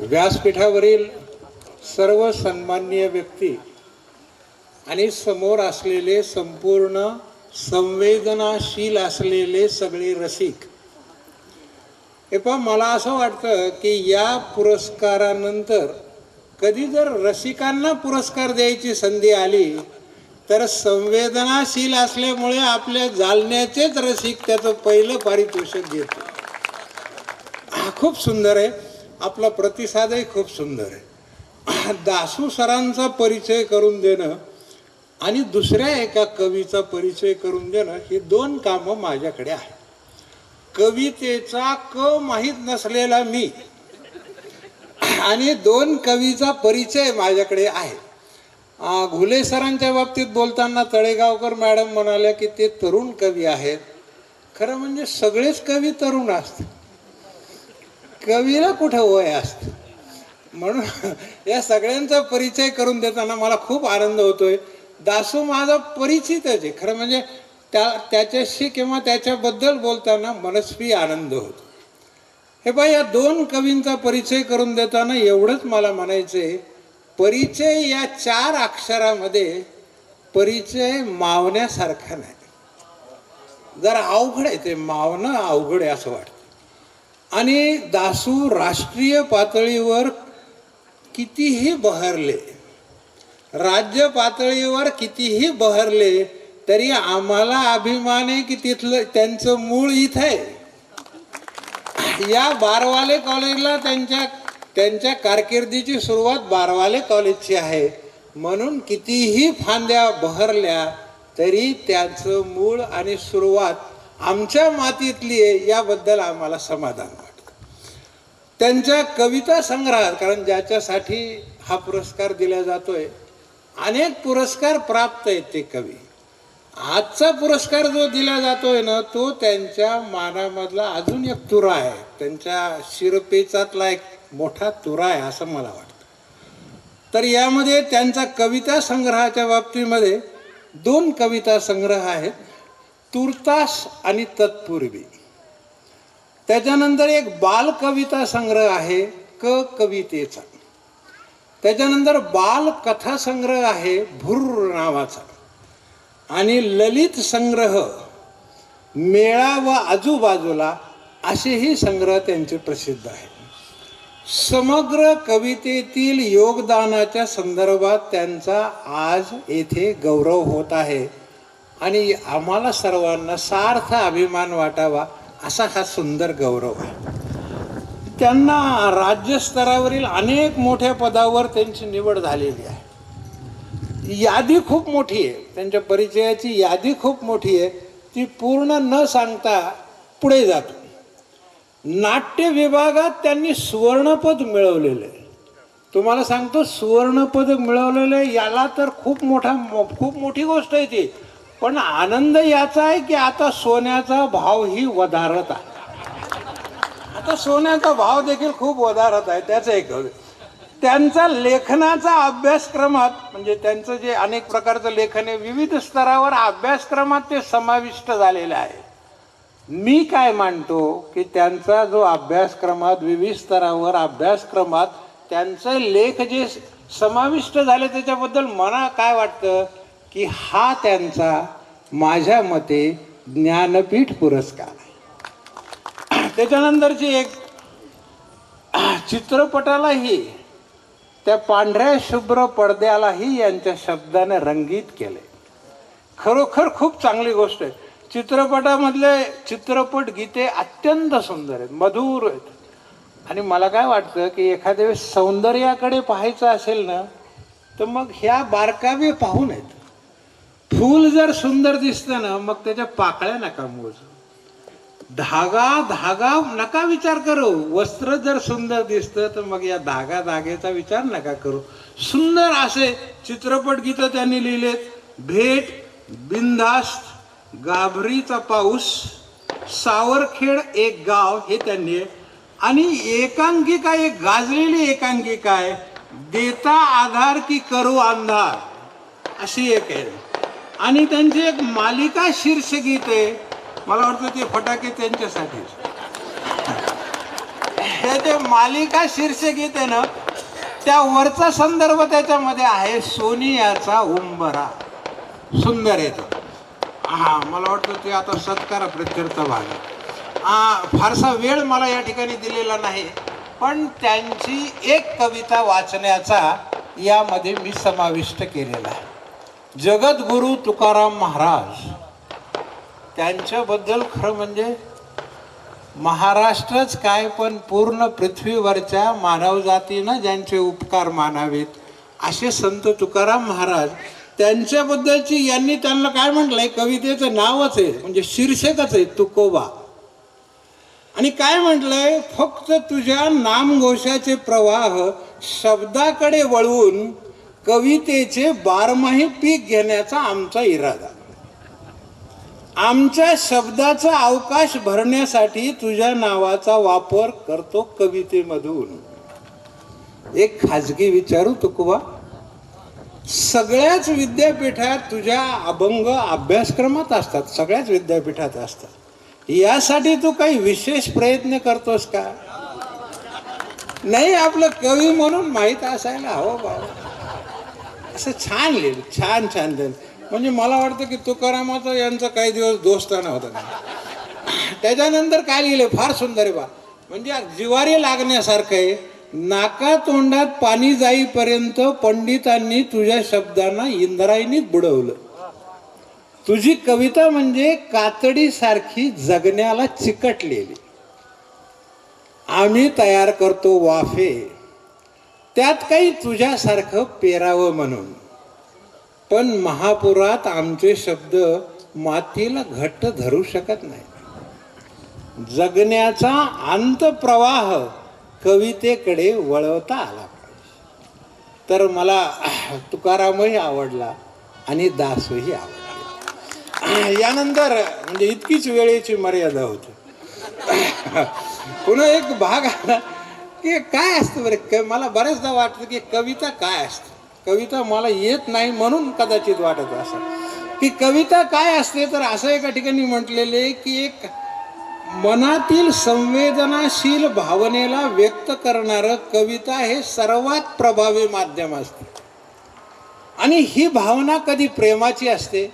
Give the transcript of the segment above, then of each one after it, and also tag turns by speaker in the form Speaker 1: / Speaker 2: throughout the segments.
Speaker 1: व्यासपीठावरील सर्व सन्माननीय व्यक्ती आणि समोर असलेले संपूर्ण संवेदनाशील असलेले सगळे रसिक. हे पण मला असं वाटतं की या पुरस्कारानंतर कधी जर रसिकांना पुरस्कार द्यायची संधी आली तर संवेदनाशील असल्यामुळे आपल्या जालन्याचेच रसिक त्याचं पहिलं पारितोषिक घेतो हा खूप सुंदर आहे. आपला प्रतिसादही खूप सुंदर आहे. दासू सरांचा परिचय करून देणं आणि दुसऱ्या एका कवीचा परिचय करून देणं ही दोन कामं माझ्याकडे आहेत. कवितेचा क माहीत नसलेला मी आणि दोन कवीचा परिचय माझ्याकडे आहे. घुले सरांच्या बाबतीत बोलताना तळेगावकर मॅडम म्हणाल्या की ते तरुण कवी आहेत. खरं म्हणजे सगळेच कवी तरुण असतात. कवीला कुठं वय असतं? म्हणून या सगळ्यांचा परिचय करून देताना मला खूप आनंद होतोय. दासू माझा परिचितच आहे. खरं म्हणजे त्या त्याच्याशी किंवा त्याच्याबद्दल बोलताना मनस्वी आनंद होतो. हे बा या दोन कवींचा परिचय करून देताना एवढंच मला म्हणायचंय परिचय या चार अक्षरामध्ये परिचय मावण्यासारखा नाही. जरा अवघड आहे ते मावणं अवघड आहे असं वाटतं. आणि दासू राष्ट्रीय पातळीवर कितीही बहरले राज्य पातळीवर कितीही बहरले तरी आम्हाला अभिमान आहे की तिथलं त्यांचं मूळ इथं आहे. या बारवाले कॉलेजला त्यांच्या त्यांच्या कारकिर्दीची सुरुवात बारवाले कॉलेजची आहे. म्हणून कितीही फांद्या बहरल्या तरी त्याचं मूळ आणि सुरुवात आमच्या मातीतली आहे याबद्दल आम्हाला समाधान वाटतं. त्यांच्या कविता संग्रहात कारण ज्याच्यासाठी हा पुरस्कार दिला जातोय अनेक पुरस्कार प्राप्त आहेत ते कवी. आजचा पुरस्कार जो दिला जातोय ना तो त्यांच्या मानामधला अजून एक तुरा आहे. त्यांच्या शिरपेचातला एक मोठा तुरा आहे असं मला वाटतं. तर यामध्ये त्यांचा कविता संग्रहाच्या बाबतीमध्ये दोन कविता संग्रह आहेत. तुर्तास आणि तत्पूर्वी. त्याच्यानंतर एक बालकविता संग्रह आहे क कवितेचा. त्याच्यानंतर बालकथा संग्रह आहे भुर्र नावाचा. आणि ललित संग्रह मेळा व आजूबाजूला असेही संग्रह त्यांचे प्रसिद्ध आहेत समग्र कवितेतील योगदानाच्या संदर्भात त्यांचा आज येथे गौरव होत आहे. आणि आम्हाला सर्वांना सार्थ अभिमान वाटावा असा हा सुंदर गौरव आहे. त्यांना राज्यस्तरावरील अनेक मोठ्या पदावर त्यांची निवड झालेली आहे. यादी खूप मोठी आहे. त्यांच्या परिचयाची यादी खूप मोठी आहे. ती पूर्ण न सांगता पुढे जातो. नाट्य विभागात त्यांनी सुवर्णपद मिळवलेलं आहे. तुम्हाला सांगतो सुवर्णपद मिळवलेलं आहे याला तर खूप मोठा खूप मोठी गोष्ट आहे ती. पण आनंद याचा आहे की आता सोन्याचा भाव ही वधारत आहे. आता सोन्याचा भाव देखील खूप वधारत आहे त्याचं एक त्यांचा लेखनाचा अभ्यासक्रमात म्हणजे त्यांचं जे अनेक प्रकारचं लेखन आहे विविध स्तरावर अभ्यासक्रमात ते समाविष्ट झालेलं आहे. मी काय मानतो की त्यांचा जो अभ्यासक्रमात विविध स्तरावर अभ्यासक्रमात त्यांचे लेख जे समाविष्ट झाले त्याच्याबद्दल मला काय वाटतं? की हा त्यांचा माझ्या मते ज्ञानपीठ पुरस्कार आहे. त्याच्यानंतरची एक चित्रपटालाही त्या पांढऱ्या शुभ्र पडद्यालाही यांच्या शब्दाने रंगीत केले. खरोखर खूप चांगली गोष्ट आहे. चित्रपटामधले चित्रपट गीते अत्यंत सुंदर आहेत मधुर आहेत. आणि मला काय वाटतं की एखाद्या वेळेस सौंदर्याकडे पाहायचं असेल ना तर मग ह्या बारकावे पाहून आहेत. फूल जर सुंदर दिसतं ना मग त्याच्या पाकळ्या नका मोजू. धागा धागा नका विचार करू. वस्त्र जर सुंदर दिसतं तर मग या धागा धागेचा विचार नका करू. सुंदर असे चित्रपट गीत त्यांनी लिहिलेत. भेट बिनधास्त गाभरीचा पाऊस सावरखेड एक गाव हे त्यांनी आणि एकांकिका एक गाजलेली एकांकिका आहे. देता आधार की करू अंधार अशी एक आहे. आणि त्यांची एक मालिका शीर्षगीत आहे. मला वाटतं ते फटाके त्यांच्यासाठी. हे ते मालिका शीर्षगीत आहे ना त्या वरचा संदर्भ त्याच्यामध्ये आहे सोनियाचा उंबरा. सुंदर येतो हा मला वाटतं ते आता सत्कार प्रत्यर्थ भाग आहे. आ, फारसा वेळ मला या ठिकाणी दिलेला नाही पण त्यांची एक कविता वाचण्याचा यामध्ये मी समाविष्ट केलेला आहे. जगद्गुरु तुकाराम महाराज त्यांच्याबद्दल खरं म्हणजे महाराष्ट्रच काय पण पूर्ण पृथ्वीवरच्या मानवजातीनं ज्यांचे उपकार मानावेत असे संत तुकाराम महाराज त्यांच्याबद्दलची यांनी त्यांना काय म्हटलंय? कवितेचं नावच आहे म्हणजे शीर्षकच आहे तुकोबा. आणि काय म्हटलंय? फक्त तुझ्या नामघोषाचे प्रवाह शब्दाकडे वळवून कवितेचे बारमाही पीक घेण्याचा आमचा इरादा. आमच्या शब्दाचा अवकाश भरण्यासाठी तुझ्या नावाचा वापर करतो कवितेमधून. एक खाजगी विचारू तुकवा. सगळ्याच विद्यापीठात तुझ्या अभंग अभ्यासक्रमात असतात सगळ्याच विद्यापीठात असतात. यासाठी तू काही विशेष प्रयत्न करतोस का? नाही आपलं कवी म्हणून माहीत असायला हवं बाबा. असं छान लिहिलं छान छान लिहिलं. म्हणजे मला वाटतं की तुकारामाचा यांचा काही दिवस दोस्ताना होता त्याच्यानंतर काय लिहिलं? फार सुंदर आहे बा. म्हणजे जिवारी लागण्यासारखं आहे. नाका तोंडात पाणी जाईपर्यंत पंडितांनी तुझ्या शब्दांना इंद्रायणीत बुडवलं. तुझी कविता म्हणजे कातडीसारखी जगण्याला चिकटलेली आम्ही तयार करतो वाफे. त्यात काही तुझ्यासारखं पेरावं म्हणून. पण महापुरात आमचे शब्द मातीला घट्ट धरू शकत नाही. जगण्याचा अंतप्रवाह कवितेकडे वळवता आला पाहिजे. तर मला तुकारामही आवडला आणि दासही आवडला. यानंतर म्हणजे इतकीच वेळेची मर्यादा होती. पुन्हा एक भाग आला. की काय असतं बरं? क मला बऱ्याचदा वाटतं की कविता काय असते? कविता मला येत नाही म्हणून कदाचित वाटत असं की कविता काय असते तर असं एका ठिकाणी म्हटलेले की एक मनातील संवेदनाशील भावनेला व्यक्त करणारं कविता हे सर्वात प्रभावी माध्यम असते. आणि ही भावना कधी प्रेमाची असते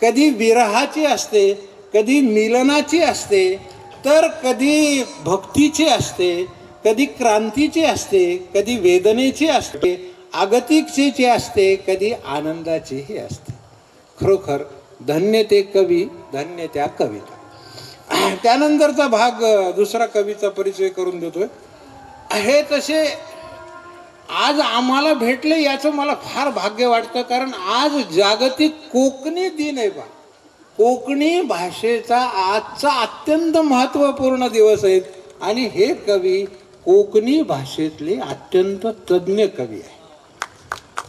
Speaker 1: कधी विरहाची असते कधी मिलनाची असते तर कधी भक्तीची असते कधी क्रांतीची असते कधी वेदनेची असते आगतिकचीची असते कधी आनंदाचीही असते. खरोखर धन्य ते कवी धन्य त्या कविता. त्यानंतरचा भाग दुसरा कवीचा परिचय करून देतोय. हे तसे आज आम्हाला भेटले याचं मला फार भाग्य वाटतं कारण आज जागतिक कोकणी दिन आहे बा. कोकणी भाषेचा आजचा अत्यंत महत्त्वपूर्ण दिवस आहे. आणि हे कवी कोकणी भाषेतले अत्यंत तज्ज्ञ कवी आहे.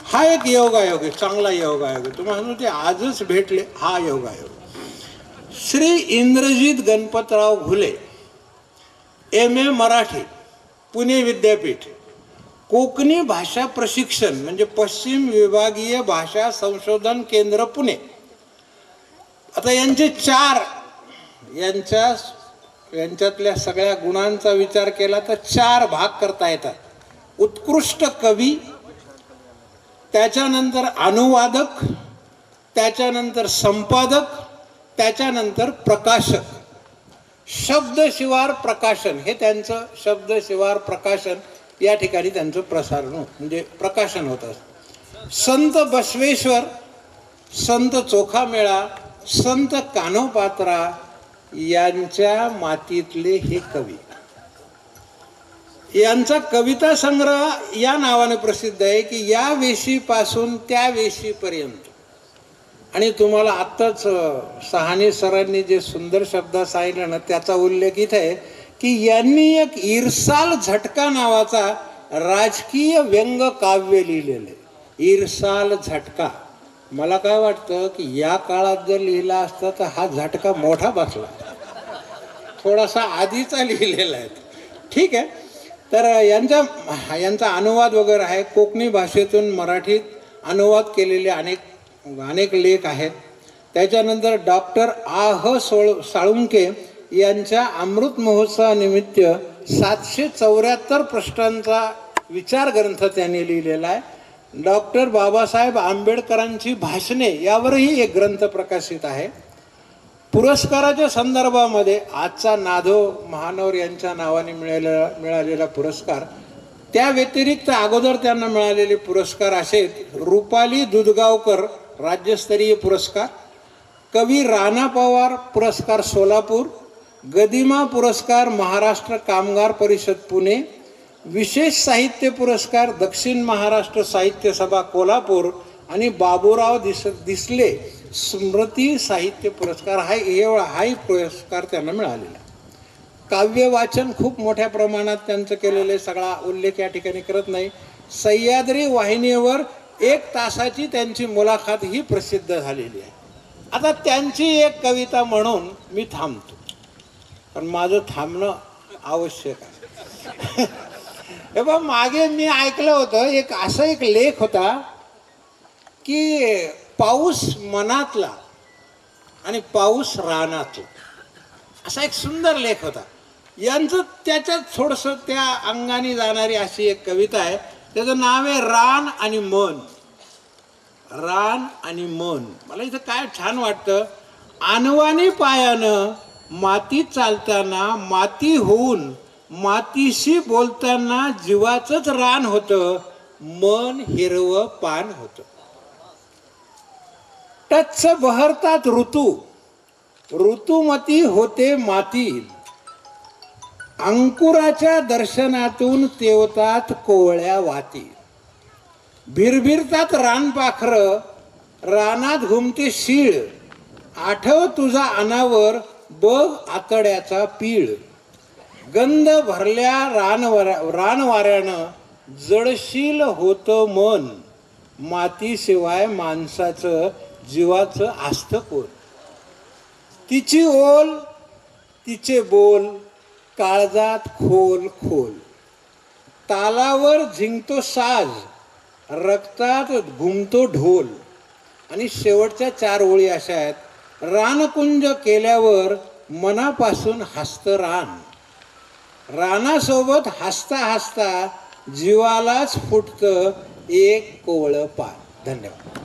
Speaker 1: हा एक योगायोग आहे चांगला योगायोग आहे. तुम्हाला ते आजच भेटले हा योगायोग. श्री इंद्रजित गणपतराव घुले एम ए मराठी पुणे विद्यापीठ. कोकणी भाषा प्रशिक्षण म्हणजे पश्चिम विभागीय भाषा संशोधन केंद्र पुणे. आता यांचे चार यांच्या यांच्यातल्या सगळ्या गुणांचा विचार केला तर चार भाग करता येतात. उत्कृष्ट कवी त्याच्यानंतर अनुवादक त्याच्यानंतर संपादक त्याच्यानंतर प्रकाशक. शब्दशिवार प्रकाशन हे त्यांचं शब्दशिवार प्रकाशन या ठिकाणी त्यांचं प्रसारण म्हणजे प्रकाशन होत संत बसवेश्वर संत चोखामेळा संत कान्होपात्रा यांच्या मातीतले हे कवी. यांचा कविता संग्रह या नावाने प्रसिद्ध आहे की या वेशीपासून त्या वेशीपर्यंत. आणि तुम्हाला आत्ताच सहाने सरांनी जे सुंदर शब्द सांगितलं ना त्याचा उल्लेख इथे आहे की यांनी एक इरसाल झटका नावाचा राजकीय व्यंग काव्य लिहिलेलं आहे. इरसाल झटका. मला काय वाटतं की या काळात जर लिहिला असता तर हा झटका मोठा बसला. थोडासा आधीचा लिहिलेला आहे. ठीक आहे. तर यांचा यांचा अनुवाद वगैरे आहे. कोकणी भाषेतून मराठीत अनुवाद केलेले अनेक अनेक लेख आहेत. त्याच्यानंतर डॉक्टर आ ह सोळ साळुंके यांच्या अमृत महोत्सवानिमित्त सातशे चौऱ्याहत्तर प्रश्नांचा विचार ग्रंथ त्यांनी लिहिलेला आहे. डॉक्टर बाबासाहेब आंबेडकरांची भाषणे यावरही एक ग्रंथ प्रकाशित आहे. पुरस्काराच्या संदर्भामध्ये आजचा नाधो महानवर यांच्या नावाने मिळालेला मिळालेला पुरस्कार त्या व्यतिरिक्त अगोदर त्यांना मिळालेले पुरस्कार असे रुपाली दुधगावकर राज्यस्तरीय पुरस्कार कवी राणा पवार पुरस्कार सोलापूर गदिमा पुरस्कार महाराष्ट्र कामगार परिषद पुणे विशेष साहित्य पुरस्कार दक्षिण महाराष्ट्र साहित्य सभा कोल्हापूर आणि बाबूराव दिस दिसले स्मृती साहित्य पुरस्कार हा एवढा हाही पुरस्कार त्यांना मिळालेला. काव्य वाचन खूप मोठ्या प्रमाणात त्यांचं केलेलं आहे सगळा उल्लेख या ठिकाणी करत नाही. सह्याद्री वाहिनीवर एक तासाची त्यांची मुलाखत ही प्रसिद्ध झालेली आहे. आता त्यांची एक कविता म्हणून मी थांबतो. पण माझं थांबणं आवश्यक आहे. हे बा मागे मी ऐकलं होतं एक असा एक लेख होता की पाऊस मनातला आणि पाऊस रानातला. असा एक सुंदर लेख होता. यांचं त्याच्यात थोडंसं त्या अंगाने जाणारी अशी एक कविता आहे. त्याचं नाव आहे रान आणि मन. रान आणि मन. मला इथं काय छान वाटतं आणवाने पायानं माती चालताना माती होऊन मातीशी बोलताना जीवाचंच रान होतं मन हिरवं पान होतं. टच्च बहरतात ऋतू. ऋतुमती होते माती. अंकुराच्या दर्शनातून तेवतात कोवळ्या वाती. भिरभिरतात रानपाखर रानात घुमते शीळ. आठव तुझा अनावर बघ आतड्याचा पीळ. गंध भरल्या रानवरा रानवाऱ्यानं जडशील होतं मन. मातीशिवाय माणसाचं जीवाचं आस्त कोण? तिची ओल तिचे बोल काळजात खोल खोल. तालावर झिंकतो साज रक्तात घुमतो ढोल. आणि शेवटच्या चार ओळी अशा आहेत. रानकुंज केल्यावर मनापासून हसतं रान. रानासोबत हसता हसता जीवालाच फुटतं एक कोवळं पान. धन्यवाद.